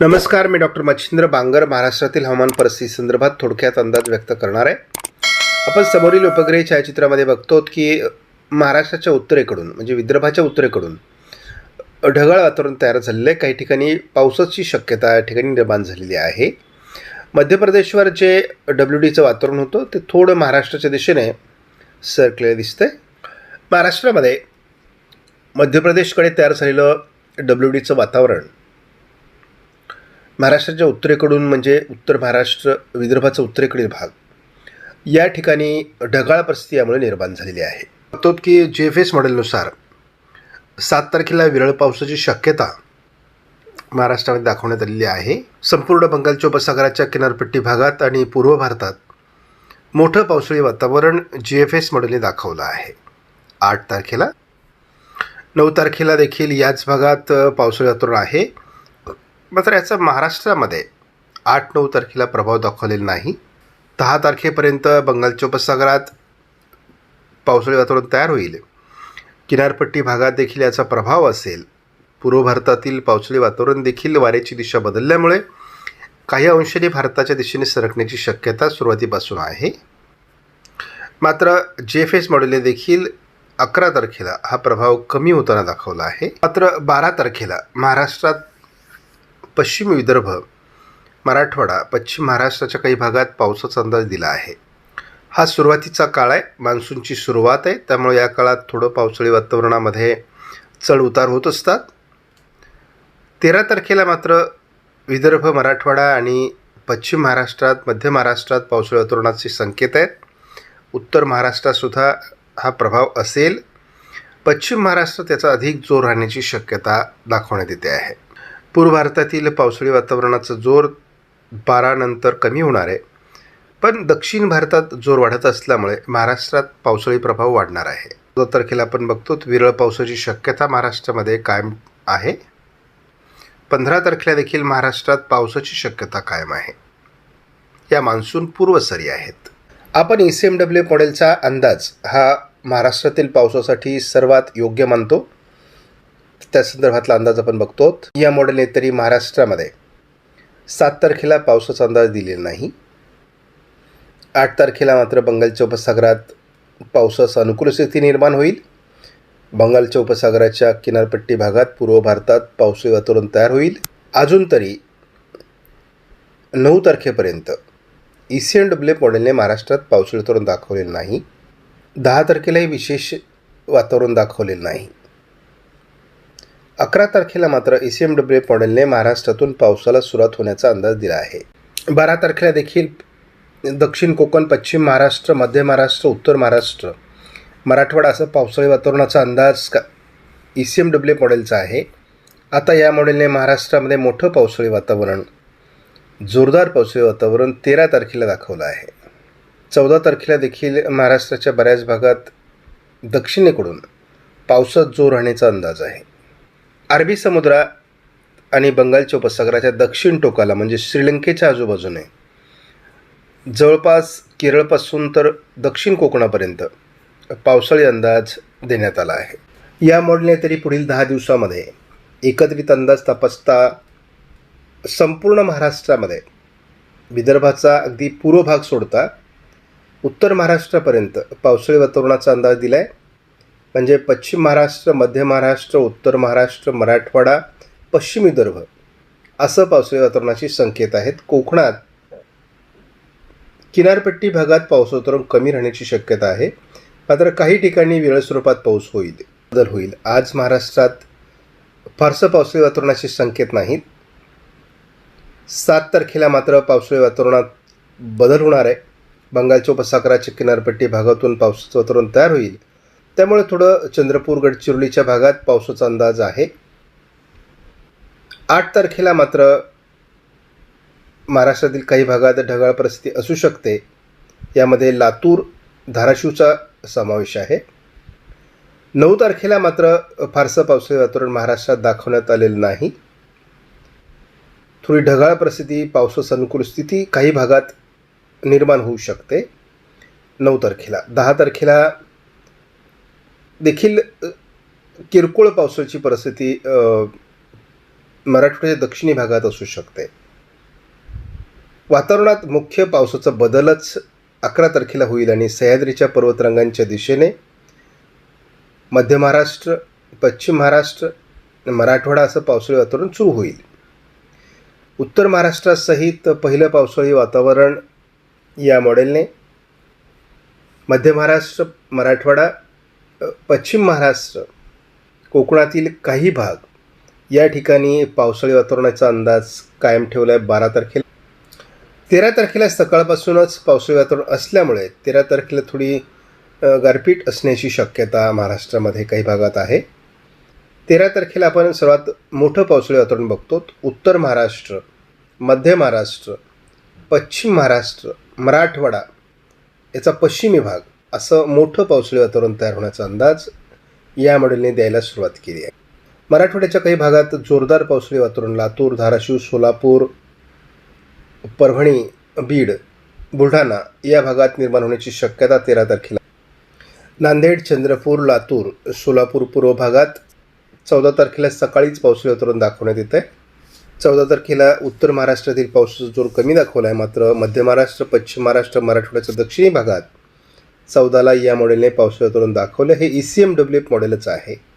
नमस्कार मी डॉक्टर मच्छिंद्र बांगर महाराष्ट्रातील हवामान परिस्थिती संदर्भात थोडक्यात अंदाज व्यक्त करणार आहे. आपण समोरील उपग्रह छायाचित्रामध्ये बघतो की महाराष्ट्राच्या उत्तरेकडून म्हणजे विदर्भाच्या उत्तरेकडून ढगाळ वातावरण तयार झालेलं आहे. काही ठिकाणी पावसाची शक्यता या ठिकाणी निर्माण झालेली आहे. मध्य प्रदेशवर जे डब्ल्यू डीचं वातावरण होतं ते थोडं महाराष्ट्राच्या दिशेने सरकलेलं दिसतंय. महाराष्ट्रामध्ये मध्य प्रदेशकडे तयार झालेलं डब्ल्यू डीचं वातावरण महाराष्ट्राच्या उत्तरेकडून म्हणजे उत्तर महाराष्ट्र विदर्भाचा उत्तरेकडील भाग या ठिकाणी ढगाळ परिस्थिती यामुळे निर्माण झालेली आहे. तो की जे एफ एस मॉडेलनुसार सात तारखेला विरळ पावसाची शक्यता महाराष्ट्रामध्ये दाखवण्यात आलेली आहे. संपूर्ण बंगालच्या उपसागराच्या किनारपट्टी भागात आणि पूर्व भारतात मोठं पावसाळी वातावरण जी एफ एस मॉडेलने दाखवलं आहे. आठ तारखेला नऊ तारखेला देखील याच भागात पावसाळी वातावरण आहे. मात्र याचा महाराष्ट्रामध्ये आठ नऊ तारखेला प्रभाव दाखवलेला नाही. दहा तारखेपर्यंत बंगालच्या उपसागरात पावसाळी वातावरण तयार होईल. किनारपट्टी भागात देखील याचा प्रभाव असेल. पूर्व भारतातील पावसाळी वातावरण देखील वाऱ्याची दिशा बदलल्यामुळे काही अंशाने भारताच्या दिशेने सरकण्याची शक्यता सुरुवातीपासून आहे. मात्र जे एफ एस मॉडेलने देखील अकरा तारखेला हा प्रभाव कमी होताना दाखवला आहे. मात्र बारा तारखेला महाराष्ट्रात पश्चिम विदर्भ मराठवाडा पश्चिम महाराष्ट्राच्या काही भागात पावसाचा अंदाज दिला आहे. हा सुरुवातीचा काळ आहे. मान्सूनची सुरुवात आहे. त्यामुळे या काळात थोडं पावसाळी वातावरणामध्ये चढउतार होत असतात. तेरा तारखेला मात्र विदर्भ मराठवाडा आणि पश्चिम महाराष्ट्रात मध्य महाराष्ट्रात पावसाळी वातावरणाचे संकेत आहेत. उत्तर महाराष्ट्रातसुद्धा हा प्रभाव असेल. पश्चिम महाराष्ट्रात त्याचा अधिक जोर राहण्याची शक्यता दाखवण्यात येते आहे. पूर्व भारतातील पावसाळी वातावरणाचा जोर बारानंतर कमी होणार आहे. पण दक्षिण भारतात जोर वाढत असल्यामुळे महाराष्ट्रात पावसाळी प्रभाव वाढणार आहे. दो तारखेला आपण बघतो विरळ पावसाची शक्यता महाराष्ट्रामध्ये कायम आहे. पंधरा तारखेला देखील महाराष्ट्रात पावसाची शक्यता कायम आहे. या मान्सून पूर्वसरी आहेत. आपण ई सी एम डब्ल्यू मॉडेलचा अंदाज हा महाराष्ट्रातील पावसासाठी सर्वात योग्य मानतो. त्या संदर्भातला अंदाज आपण बघतो या मॉडेलने तरी महाराष्ट्रामध्ये. सात तारखेला पावसाचा अंदाज दिलेला नाही. आठ तारखेला मात्र बंगालच्या उपसागरात पावसाचा अनुकूल स्थिती निर्माण होईल. बंगालच्या उपसागराच्या किनारपट्टी भागात पूर्व भारतात पावसाळी वातावरण तयार होईल. अजून तरी नऊ तारखेपर्यंत ई सी एन डब्ल्यू मॉडेलने महाराष्ट्रात पावसाळी वातावरण दाखवलेलं नाही. दहा तारखेलाही विशेष वातावरण दाखवलेलं नाही. अकरा तारखेला मात्र ई सी एम डब्ल्यू मॉडेलने महाराष्ट्रातून पावसाला सुरुवात होण्याचा अंदाज दिला आहे. बारा तारखेला देखील दक्षिण कोकण पश्चिम महाराष्ट्र मध्य महाराष्ट्र उत्तर महाराष्ट्र मराठवाडा असं पावसाळी वातावरणाचा अंदाज का ई सी एम डब्ल्यू मॉडेलचा आहे. आता या मॉडेलने महाराष्ट्रामध्ये मोठं पावसाळी वातावरण जोरदार पावसाळी वातावरण तेरा तारखेला दाखवलं आहे. चौदा तारखेला देखील महाराष्ट्राच्या बऱ्याच भागात दक्षिणेकडून पावसात जोर राहण्याचा अंदाज आहे. अरबी समुद्रा आणि बंगालच्या उपसागराच्या दक्षिण टोकाला म्हणजे श्रीलंकेच्या आजूबाजूने जवळपास केरळपासून तर दक्षिण कोकणापर्यंत पावसाळी अंदाज देण्यात आला आहे. या मॉडेलने तरी पुढील दहा दिवसामध्ये एकत्रित अंदाज तपासता संपूर्ण महाराष्ट्रामध्ये विदर्भाचा अगदी पूर्व भाग सोडता उत्तर महाराष्ट्रापर्यंत पावसाळी वातावरणाचा अंदाज दिला आहे म्हणजे पश्चिम महाराष्ट्र मध्य महाराष्ट्र उत्तर महाराष्ट्र मराठवाडा पश्चिम विदर्भ असं पावसाळी वातावरणाचे संकेत आहेत. कोकणात किनारपट्टी भागात पाऊस कमी राहण्याची शक्यता आहे. मात्र काही ठिकाणी वेळ स्वरूपात पाऊस होईल बदल होईल. आज महाराष्ट्रात फारसं पावसाळी वातावरणाचे संकेत नाहीत. सात तारखेला मात्र पावसाळी वातावरणात बदल होणार आहे. बंगालच्या उपसागराच्या किनारपट्टी भागातून पावसाचं वातावरण तयार होईल. त्यामुळे थोडं चंद्रपूर गडचिरोलीच्या भागात पावसाचा अंदाज आहे. आठ तारखेला मात्र महाराष्ट्रातील काही भागात ढगाळ परिस्थिती असू शकते. यामध्ये लातूर धाराशिवचा समावेश आहे. नऊ तारखेला मात्र फारसं पावसाळी वातावरण महाराष्ट्रात दाखवण्यात आलेलं नाही. थोडी ढगाळ परिस्थिती पावसाचं अनुकूल स्थिती काही भागात निर्माण होऊ शकते. नऊ तारखेला दहा तारखेला देखील किरकोळ पावसाची परिस्थिती मराठवाड्याच्या दक्षिणी भागात असू शकते. वातावरणात मुख्य पावसाचा बदलच अकरा तारखेला होईल आणि सह्याद्रीच्या पर्वतरांगांच्या दिशेने मध्य महाराष्ट्र पश्चिम महाराष्ट्र मराठवाडा असं पावसाळी वातावरण सुरू होईल. उत्तर महाराष्ट्रासहित पहिलं पावसाळी वातावरण या मॉडेलने मध्य महाराष्ट्र मराठवाडा पश्चिम महाराष्ट्र कोकणातील काही भाग या ठिकाणी पावसाळी वातावरणाचा अंदाज कायम ठेवला आहे बारा तारखेला. तेरा तारखेला सकाळपासूनच पावसाळी वातावरण असल्यामुळे तेरा तारखेला थोडी गारपीट असण्याची शक्यता महाराष्ट्रामध्ये काही भागात आहे. तेरा तारखेला आपण सर्वात मोठं पावसाळी वातावरण बघतो उत्तर महाराष्ट्र मध्य महाराष्ट्र पश्चिम महाराष्ट्र मराठवाडा याचा पश्चिमी भाग असं मोठं पावसाळी वातावरण तयार होण्याचा अंदाज या मॉडेलने द्यायला सुरुवात केली आहे. मराठवाड्याच्या काही भागात जोरदार पावसाळी वातावरण लातूर धाराशिव सोलापूर परभणी बीड बुलढाणा या भागात निर्माण होण्याची शक्यता तेरा तारखेला नांदेड चंद्रपूर लातूर सोलापूर पूर्व भागात चौदा तारखेला सकाळीच पावसाळी वातावरण दाखवण्यात येत आहे चौदा तारखेला उत्तर महाराष्ट्रातील पावसाचा जोर कमी दाखवला आहे मात्र मध्य महाराष्ट्र पश्चिम महाराष्ट्र मराठवाड्याच्या दक्षिणी भागात चौदाला या मॉडेलने पावसाळ्यातून दाखवलं. हे E C M W F मॉडेलच आहे.